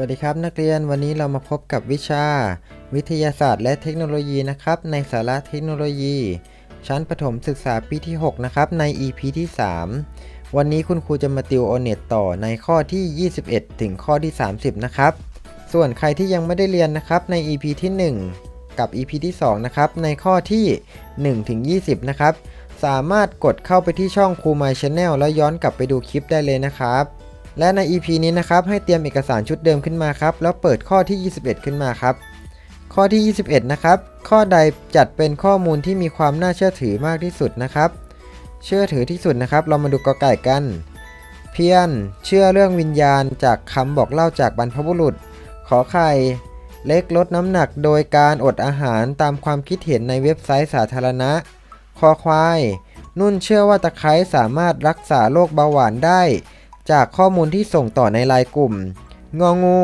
วัสดีครับนักเรียนวันนี้เรามาพบกับวิชา วิทยาศาสตร์และเทคโนโลยีนะครับในสาระเทคโนโลยี ชั้นประถมศึกษาปีที่ 6 นะครับใน EP ที่ 3 วันนี้คุณครูจะมาติวโอเน็ตต่อในข้อที่ 21 ถึงข้อที่ 30 นะครับ ส่วนใครที่ยังไม่ได้เรียนนะครับใน EP ที่ 1 กับ EP ที่ 2 นะครับในข้อที่ 1 ถึง 20 นะครับ สามารถกดเข้าไปที่ช่องครู My Channel แล้วย้อนกลับไปดูคลิปได้เลยนะครับ และใน EP นี้นะครับให้เตรียมเอกสารชุดเดิมขึ้นมาครับ แล้วเปิดข้อที่ 21 ขึ้นมาครับ ข้อที่ 21 นะครับ ข้อใดจัดเป็นข้อมูลที่มีความน่าเชื่อถือมากที่สุดนะครับ เชื่อถือที่สุดนะครับ เรามาดูกอไก่กัน เพียน เชื่อเรื่องวิญญาณจากคำบอกเล่าจากบรรพบุรุษ ขอไข่เล็กลดน้ำหนักโดยการอดอาหารตามความคิดเห็นในเว็บไซต์สาธารณะ คอควาย นุ่นเชื่อว่าตะไคร้สามารถรักษาโรคเบาหวานได้ จากข้อมูลที่ส่งต่อในไลน์กลุ่ม งองู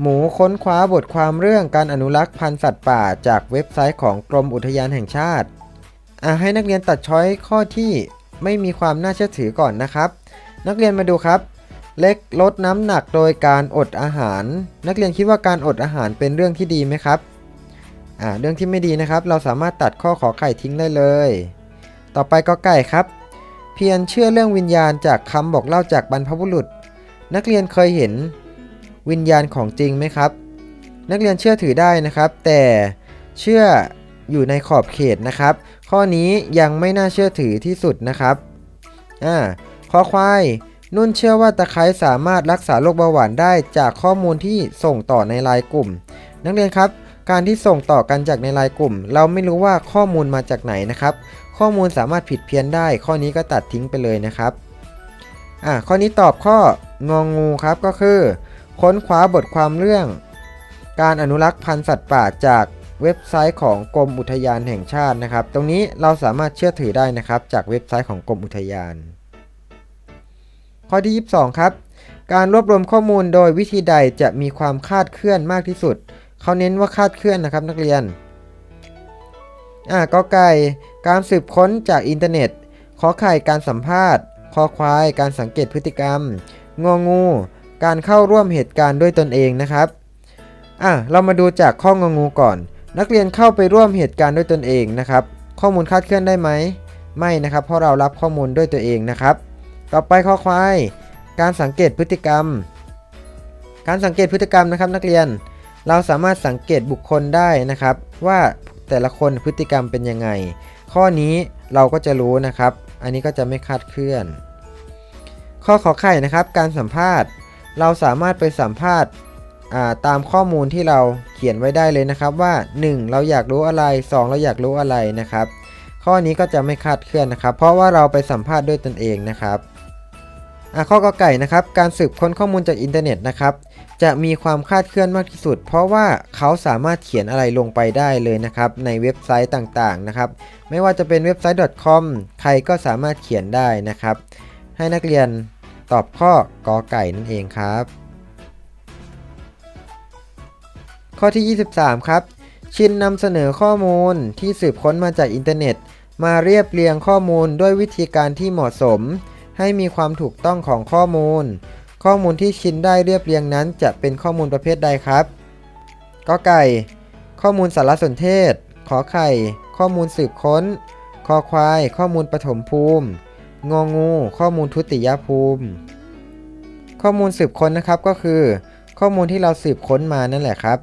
หมูค้นคว้าบทความเรื่องการอนุรักษ์พันธุ์สัตว์ป่า จากเว็บไซต์ของกรมอุทยานแห่งชาติอะให้นักเรียนตัดช้อยข้อที่ไม่มีความน่าเชื่อถือก่อนนะครับ นักเรียนมาดูครับ เล็กลดน้ำหนักโดยการอดอาหาร นักเรียนคิดว่าการอดอาหารเป็นเรื่องที่ดีไหมครับอ่าเรื่องที่ไม่ดีนะครับ เราสามารถตัดข้อขอไข่ทิ้งได้เลย ต่อไปก็ไก่ครับ เพียรเชื่อเรื่องวิญญาณจากคำบอกเล่าจากบรรพบุรุษ นักเรียนเคยเห็นวิญญาณของจริงไหมครับ นักเรียนเชื่อถือได้นะครับ แต่เชื่ออยู่ในขอบเขตนะครับ ข้อนี้ยังไม่น่าเชื่อถือที่สุดนะครับอ่าขอควายนุ่นเชื่อว่าตะไคร้สามารถรักษาโรคเบาหวานได้จากข้อมูลที่ส่งต่อในไลน์กลุ่ม นักเรียนครับ การที่ส่งต่อกันจากในไลน์กลุ่ม เราไม่รู้ว่าข้อมูลมาจากไหนนะครับ ข้อมูลสามารถผิดเพี้ยนได้ ข้อนี้ก็ตัดทิ้งไปเลยนะครับอ่าข้อนี้ตอบข้ององูครับก็คือ ค้นคว้าบทความเรื่อง การอนุรักษ์พันธุ์สัตว์ป่าจากเว็บไซต์ของกรมอุทยานแห่งชาตินะครับ ตรงนี้เราสามารถเชื่อถือได้นะครับ จากเว็บไซต์ของกรมอุทยาน ข้อที่ 22 ครับ การรวบรวมข้อมูลโดยวิธีใดจะมีความคาดเคลื่อนมากที่สุด เขาเน้นว่าคาดเคลื่อนนะครับนักเรียน อ่าก็ไก่การสืบค้นจากอินเทอร์เน็ต ขอไข่การสัมภาษณ์ คอควายการสังเกตพฤติกรรม งองู การเข้าร่วมเหตุการณ์ด้วยตนเองนะครับอะเรามาดูจากข้ององูก่อน นักเรียนเข้าไปร่วมเหตุการณ์ด้วยตนเองนะครับ ข้อมูลคาดเคลื่อนได้ไหม ไม่นะครับ เพราะเรารับข้อมูลด้วยตัวเองนะครับ ต่อไปข้อควายการสังเกตพฤติกรรม การสังเกตพฤติกรรมนะครับนักเรียน เราสามารถสังเกตบุคคลได้นะครับ ว่า แต่ละคนพฤติกรรมเป็นยังไง ข้อนี้เราก็จะรู้นะครับ อันนี้ก็จะไม่คาดเคลื่อน ข้อขอไข่นะครับ การสัมภาษณ์ เราสามารถไปสัมภาษณ์าตามข้อมูลที่เราเขียนไว้ได้เลยนะครับว่า 1. เราอยากรู้อะไร 2. เราอยากรู้อะไรนะครับ ข้อนี้ก็จะไม่คาดเคลื่อนนะครับ เพราะว่าเราไปสัมภาษณ์ด้วยตนเองนะครับ ข้อกอไก่นะครับการสืบค้นข้อมูลจากอินเทอร์เน็ตนะครับจะมีความคาดเคลื่อนมากที่สุด เพราะว่าเขาสามารถเขียนอะไรลงไปได้เลยนะครับในเว็บไซต์ต่างๆนะครับไม่ว่าจะเป็นเว็บไซต์ .com ใครก็สามารถเขียนได้นะครับ ให้นักเรียนตอบข้อกอไก่นั่นเองครับ ข้อที่ 23 ครับ ชินนำเสนอข้อมูลที่สืบค้นมาจากอินเทอร์เน็ต มาเรียบเรียงข้อมูลด้วยวิธีการที่เหมาะสม ให้มีความถูกต้องของข้อมูล ข้อมูลที่ชินได้เรียบเรียงนั้น จะเป็นข้อมูลประเภทใดครับกอไก่ ข้อมูลสารสนเทศ ขอไข่ ข้อมูลสืบค้น คอควาย ข้อมูลปฐมภูมิ งองู ข้อมูลทุติยภูมิ ข้อมูลสืบค้นนะครับก็คือ ข้อมูลที่เราสืบค้นมานั่นแหละครับ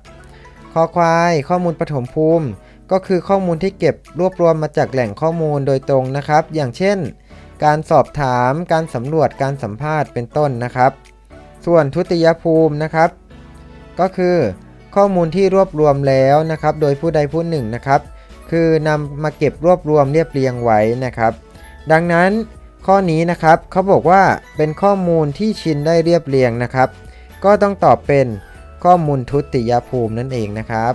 คอควาย ข้อมูลปฐมภูมิ ก็คือข้อมูลที่เก็บรวบรวมมาจากแหล่งข้อมูลโดยตรงนะครับ อย่างเช่น การสอบถาม การสำรวจการสัมภาษณ์เป็นต้นนะครับ ส่วนทุติยภูมินะครับ ก็คือข้อมูลที่รวบรวมแล้วนะครับ โดยผู้ใดผู้หนึ่งนะครับ คือนำมาเก็บรวบรวมเรียบเรียงไว้นะครับ ดังนั้นข้อนี้นะครับเขาบอกว่าเป็นข้อมูลที่ชินได้เรียบเรียงนะครับ ก็ต้องตอบเป็นข้อมูลทุติยภูมินั่นเองนะครับ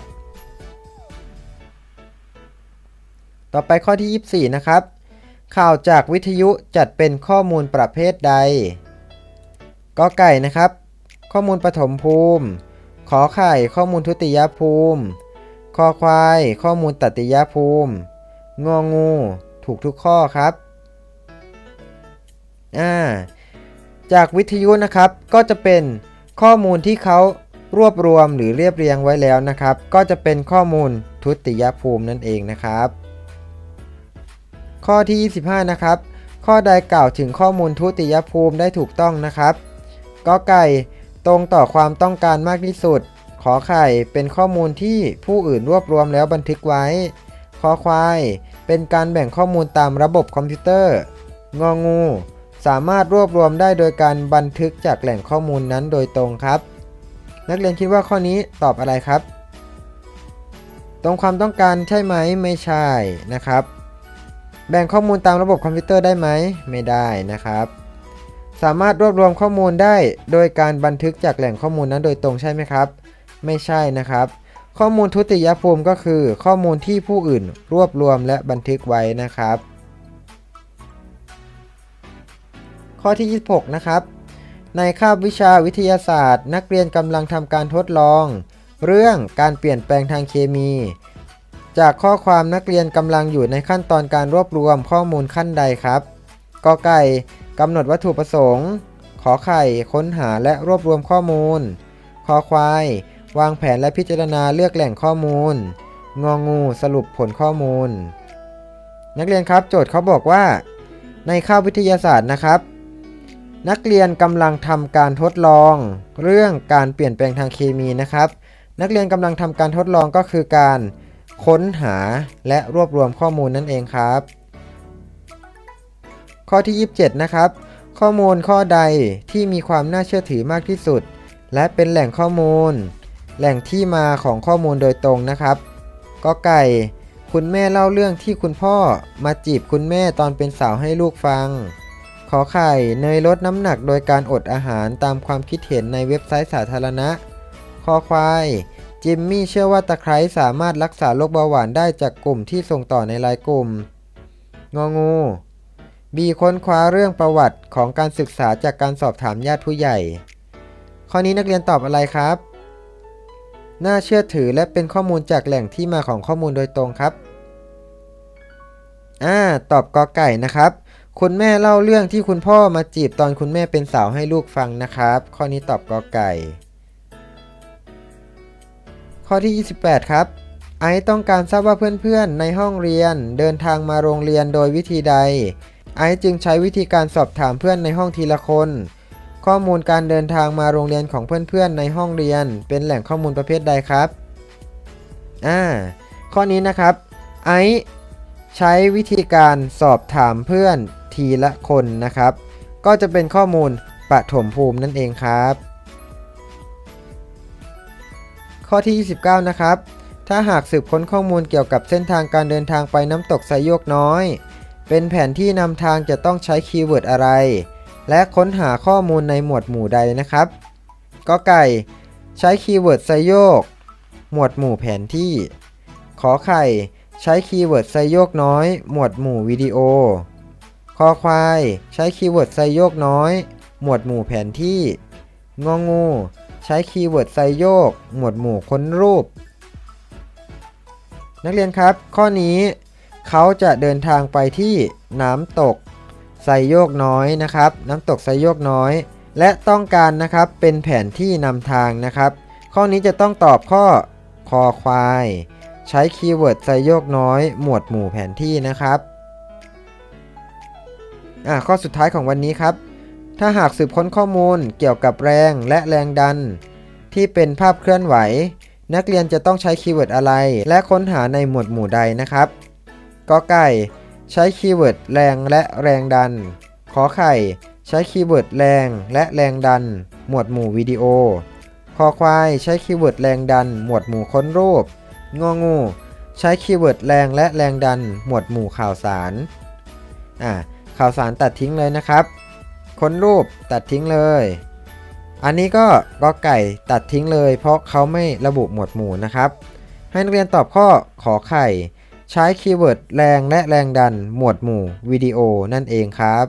ต่อไปข้อที่ 24 นะครับ ข่าวจากวิทยุจัดเป็นข้อมูลประเภทใดกอไก่นะครับ ข้อมูลปฐมภูมิ ขอไข่ข้อมูลทุติยภูมิคอควาย ข้อมูลตติยภูมิ งองู ถูกทุกข้อครับอ่าจากวิทยุนะครับก็จะเป็นข้อมูลที่เขารวบรวมหรือเรียบเรียงไว้แล้วนะครับ ก็จะเป็นข้อมูลทุติยภูมินั่นเองนะครับ ข้อที่ 25 นะครับ ข้อใดกล่าวถึงข้อมูลทุติยภูมิได้ถูกต้องนะครับกอไก่ตรงต่อความต้องการมากที่สุด ขอไข่เป็นข้อมูลที่ผู้อื่นรวบรวมแล้วบันทึกไว้คอควาย เป็นการแบ่งข้อมูลตามระบบคอมพิวเตอร์ งองู สามารถรวบรวมได้โดยการบันทึกจากแหล่งข้อมูลนั้นโดยตรงครับ นักเรียนคิดว่าข้อนี้ตอบอะไรครับ ตรงความต้องการใช่ไหมไม่ใช่นะครับ แบ่งข้อมูลตามระบบคอมพิวเตอร์ได้ไหม ไม่ได้นะครับ สามารถรวบรวมข้อมูลได้ โดยการบันทึกจากแหล่งข้อมูลนั้นโดยตรงใช่ไหมครับ ไม่ใช่นะครับ ข้อมูลทุติยภูมิก็คือ ข้อมูลที่ผู้อื่นรวบรวมและบันทึกไว้นะครับ ข้อที่ 26 นะครับ ในคาบวิชาวิทยาศาสตร์ นักเรียนกำลังทำการทดลอง เรื่องการเปลี่ยนแปลงทางเคมี จากข้อความนักเรียนกำลังอยู่ในขั้นตอนการรวบรวมข้อมูลขั้นใดครับกอไก่กำหนดวัตถุประสงค์ ขอไข่ค้นหาและรวบรวมข้อมูล คอควาย วางแผนและพิจารณาเลือกแหล่งข้อมูล งองูสรุปผลข้อมูล นักเรียนครับโจทย์เขาบอกว่า ในคาบวิทยาศาสตร์นะครับ นักเรียนกำลังทำการทดลอง เรื่องการเปลี่ยนแปลงทางเคมีนะครับ นักเรียนกำลังทำการทดลองก็คือการ ค้นหาและรวบรวมข้อมูลนั่นเองครับ ข้อที่ 27 นะครับ ข้อมูลข้อใดที่มีความน่าเชื่อถือมากที่สุด และเป็นแหล่งข้อมูล แหล่งที่มาของข้อมูลโดยตรงนะครับก็ไก่ คุณแม่เล่าเรื่องที่คุณพ่อมาจีบคุณแม่ตอนเป็นสาวให้ลูกฟัง ขอไข่เนยลดน้ำหนักโดยการอดอาหารตามความคิดเห็นในเว็บไซต์สาธารณะคอควาย จิมมี่เชื่อว่าตะไคร้สามารถรักษาโรคเบาหวานได้จากกลุ่มที่ส่งต่อในไลน์กลุ่ม งองู บีค้นคว้าเรื่องประวัติของการศึกษาจากการสอบถามญาติผู้ใหญ่ ข้อนี้นักเรียนตอบอะไรครับ น่าเชื่อถือและเป็นข้อมูลจากแหล่งที่มาของข้อมูลโดยตรงครับ อ่า ตอบกอไก่นะครับ คุณแม่เล่าเรื่องที่คุณพ่อมาจีบตอนคุณแม่เป็นสาวให้ลูกฟังนะครับ ข้อนี้ตอบกอไก่ ข้อที่ 28 ครับ ไอซ์ต้องการทราบว่าเพื่อนๆ ในห้องเรียนเดินทางมาโรงเรียนโดยวิธีใด ไอซ์จึงใช้วิธีการสอบถามเพื่อนในห้องทีละคน ข้อมูลการเดินทางมาโรงเรียนของเพื่อนๆ ในห้องเรียน เป็นแหล่งข้อมูลประเภทใดครับอ่าข้อนี้นะครับ ไอซ์ใช้วิธีการสอบถามเพื่อนทีละคนนะครับ ก็จะเป็นข้อมูลปฐมภูมินั่นเองครับ ข้อที่ 29 นะครับ ถ้าหากสืบค้นข้อมูลเกี่ยวกับเส้นทางการเดินทางไปน้ำตกไซโยกน้อย เป็นแผนที่นำทางจะต้องใช้คีย์เวิร์ดอะไร และค้นหาข้อมูลในหมวดหมู่ใดนะครับก็ไก่ ใช้คีย์เวิร์ดไซโยก หมวดหมู่แผนที่ ขอไข่ ใช้คีย์เวิร์ดไซโยกน้อย หมวดหมู่วิดีโอ คอควาย ใช้คีย์เวิร์ดไซโยกน้อย หมวดหมู่แผนที่ งองู ใช้คีย์เวิร์ดไซโยก หมวดหมู่ค้นรูป นักเรียนครับ ข้อนี้เขาจะเดินทางไปที่น้ำตกไซโยกน้อยนะครับ น้ำตกไซโยกน้อย และต้องการนะครับเป็นแผนที่นำทางนะครับ ข้อนี้จะต้องตอบข้อคอควาย ใช้คีย์เวิร์ดไซโยกน้อย หมวดหมู่แผนที่นะครับอ่าข้อสุดท้ายของวันนี้ครับ ถ้าหากสืบค้นข้อมูลเกี่ยวกับแรงและแรงดัน ที่เป็นภาพเคลื่อนไหว นักเรียนจะต้องใช้คีย์เวิร์ดอะไร และค้นหาในหมวดหมู่ใดนะครับกอไก่ใช้คีย์เวิร์ดแรงและแรงดัน ขอไข่ ใช้คีย์เวิร์ดแรงและแรงดัน หมวดหมู่วิดีโอ คอควายใช้คีย์เวิร์ดแรงดัน หมวดหมู่ค้นรูป งองู ใช้คีย์เวิร์ดแรงและแรงดัน หมวดหมู่ข่าวสาร อ่าข่าวสารตัดทิ้งเลยนะครับ ค้นรูปตัดทิ้งเลย อันนี้ก็กอไก่ตัดทิ้งเลย เพราะเขาไม่ระบุหมวดหมู่นะครับ ให้นักเรียนตอบข้อขอไข่ ใช้คีย์เวิร์ดแรงและแรงดันหมวดหมู่วิดีโอนั่นเองครับ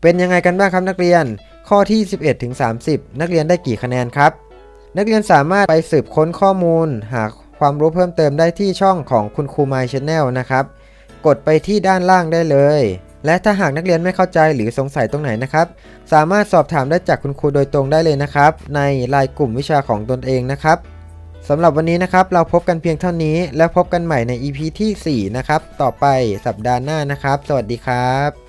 เป็นยังไงกันบ้างครับนักเรียน ข้อที่ 11ถึง30 นักเรียนได้กี่คะแนนครับ นักเรียนสามารถไปสืบค้นข้อมูล หาความรู้เพิ่มเติมได้ที่ช่องของคุณครู My Channel นะครับ กดไปที่ด้านล่างได้เลย และถ้าหากนักเรียนไม่เข้าใจหรือสงสัยตรงไหนนะครับ สามารถสอบถามได้จากคุณครูโดยตรงได้เลยนะครับ ในไลน์กลุ่มวิชาของตนเองนะครับสำหรับวันนี้นะครับเราพบกันเพียงเท่านี้ แล้วพบกันใหม่ใน EP ที่ 4 นะครับ ต่อไปสัปดาห์หน้านะครับ สวัสดีครับ